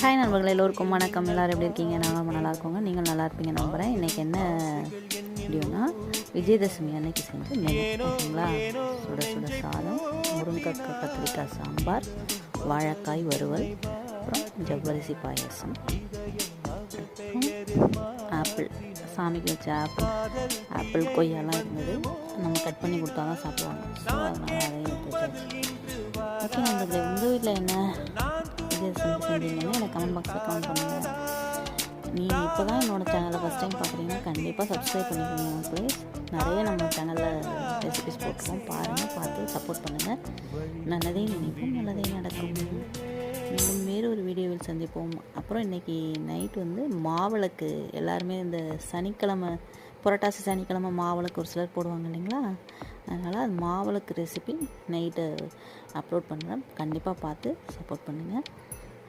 Hi நண்பர்கள் எல்லோருக்கும் வணக்கம். எல்லோரும் எப்படி இருக்கீங்க? நான் ரொம்ப நல்லா இருக்கோங்க. நீங்கள் நல்லா இருப்பீங்க நம்புகிறேன் இன்றைக்கி என்ன வீடியோனா விஜயதசமி அன்னைக்கு செஞ்சு ஓகேங்களா? சுட சுட சாதம் முருங்கைக்காய் கத்திரிக்காய் சாம்பார் வாழைக்காய் வறுவல் அப்புறம் ஜவ்வரிசி பாயசம் ஆப்பிள். சாமிக்கு வச்ச ஆப்பிள். ஆப்பிள் கொய்யாலாம் இருந்தது. நம்ம கட் பண்ணி கொடுத்தா தான் சாப்பிடுவாங்க. ஸோ அதனால் அதையும் எடுத்து வச்சாச்சு ஓகே நண்பர்களே உங்கள் வீட்டில் என்ன இது எனக்கு கமெண்ட் பாக்ஸில் கமெண்ட் பண்ணுங்கள் நீங்கள் இப்போ தான் என்னோடய சேனலை ஃபஸ்ட் டைம் பார்க்குறீங்கன்னா கண்டிப்பாக சப்ஸ்கிரைப் பண்ணிக்கோங்க ப்ளீஸ் நிறைய நம்ம சேனலில் ரெசிபிஸ் போட்டுருக்கோம். பாருங்கள் பார்த்து சப்போர்ட் பண்ணுங்கள் நல்லதே நினைப்போம் நல்லதே நடக்கும். மீண்டும் வேறு ஒரு வீடியோவில் சந்திப்போம். அப்புறம் இன்றைக்கி நைட் வந்து மாவிளக்கு. எல்லாருமே இந்த சனிக்கிழமை புரட்டாசி சனிக்கிழமை மாவிளக்கு ஒரு சிலர் போடுவாங்க இல்லைங்களா? அதனால் அது மாவிளக்கு ரெசிபி நைட்டு அப்லோட் பண்ணுறேன் கண்டிப்பாக பார்த்து சப்போர்ட் பண்ணுங்கள்